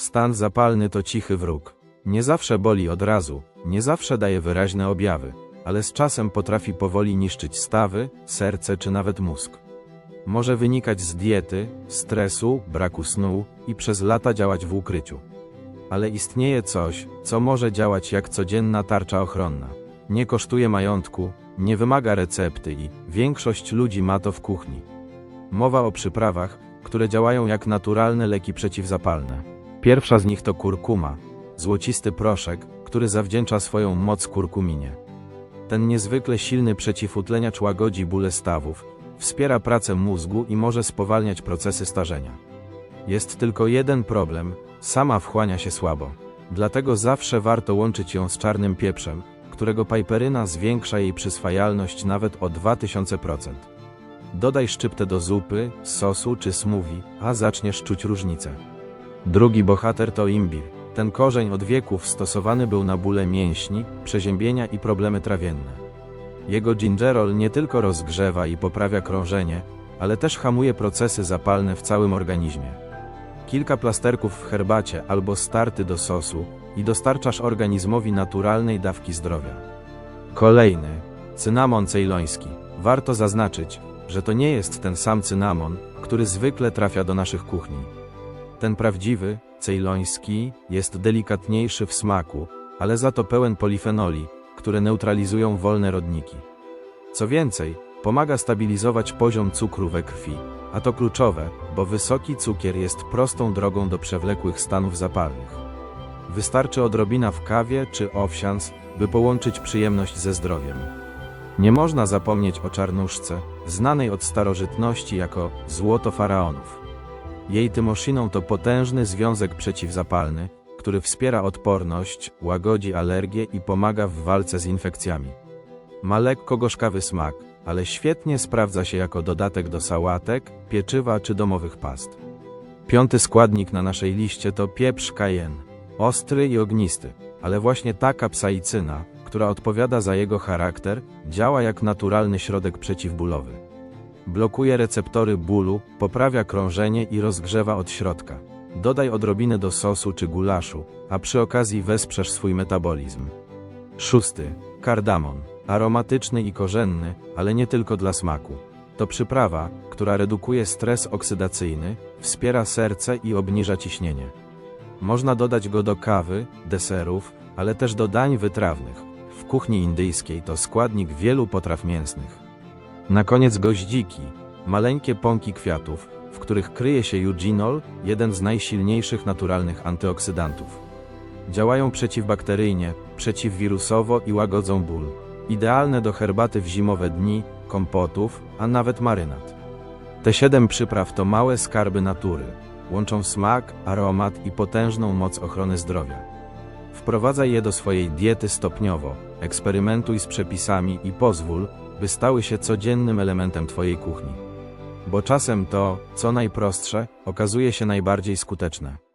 Stan zapalny to cichy wróg. Nie zawsze boli od razu, nie zawsze daje wyraźne objawy, ale z czasem potrafi powoli niszczyć stawy, serce czy nawet mózg. Może wynikać z diety, stresu, braku snu i przez lata działać w ukryciu. Ale istnieje coś, co może działać jak codzienna tarcza ochronna. Nie kosztuje majątku, nie wymaga recepty i większość ludzi ma to w kuchni. Mowa o przyprawach, które działają jak naturalne leki przeciwzapalne. Pierwsza z nich to kurkuma, złocisty proszek, który zawdzięcza swoją moc kurkuminie. Ten niezwykle silny przeciwutleniacz łagodzi bóle stawów, wspiera pracę mózgu i może spowalniać procesy starzenia. Jest tylko jeden problem, sama wchłania się słabo. Dlatego zawsze warto łączyć ją z czarnym pieprzem, którego pajperyna zwiększa jej przyswajalność nawet o 2000%. Dodaj szczyptę do zupy, sosu czy smoothie, a zaczniesz czuć różnicę. Drugi bohater to imbir. Ten korzeń od wieków stosowany był na bóle mięśni, przeziębienia i problemy trawienne. Jego gingerol nie tylko rozgrzewa i poprawia krążenie, ale też hamuje procesy zapalne w całym organizmie. Kilka plasterków w herbacie albo starty do sosu i dostarczasz organizmowi naturalnej dawki zdrowia. Kolejny, cynamon cejloński. Warto zaznaczyć, że to nie jest ten sam cynamon, który zwykle trafia do naszych kuchni. Ten prawdziwy, cejloński, jest delikatniejszy w smaku, ale za to pełen polifenoli, które neutralizują wolne rodniki. Co więcej, pomaga stabilizować poziom cukru we krwi, a to kluczowe, bo wysoki cukier jest prostą drogą do przewlekłych stanów zapalnych. Wystarczy odrobina w kawie czy owsians, by połączyć przyjemność ze zdrowiem. Nie można zapomnieć o czarnuszce, znanej od starożytności jako złoto faraonów. Jej tymosziną to potężny związek przeciwzapalny, który wspiera odporność, łagodzi alergie i pomaga w walce z infekcjami. Ma lekko gorzkawy smak, ale świetnie sprawdza się jako dodatek do sałatek, pieczywa czy domowych past. Piąty składnik na naszej liście to pieprz cayenne. Ostry i ognisty, ale właśnie ta kapsaicyna, która odpowiada za jego charakter, działa jak naturalny środek przeciwbólowy. Blokuje receptory bólu, poprawia krążenie i rozgrzewa od środka. Dodaj odrobinę do sosu czy gulaszu, a przy okazji wesprzesz swój metabolizm. Szósty. Kardamon. Aromatyczny i korzenny, ale nie tylko dla smaku. To przyprawa, która redukuje stres oksydacyjny, wspiera serce i obniża ciśnienie. Można dodać go do kawy, deserów, ale też do dań wytrawnych. W kuchni indyjskiej to składnik wielu potraw mięsnych. Na koniec goździki, maleńkie pąki kwiatów, w których kryje się eugenol, jeden z najsilniejszych naturalnych antyoksydantów. Działają przeciwbakteryjnie, przeciwwirusowo i łagodzą ból. Idealne do herbaty w zimowe dni, kompotów, a nawet marynat. Te siedem przypraw to małe skarby natury. Łączą smak, aromat i potężną moc ochrony zdrowia. Wprowadzaj je do swojej diety stopniowo, eksperymentuj z przepisami i pozwól, by stały się codziennym elementem Twojej kuchni. Bo czasem to, co najprostsze, okazuje się najbardziej skuteczne.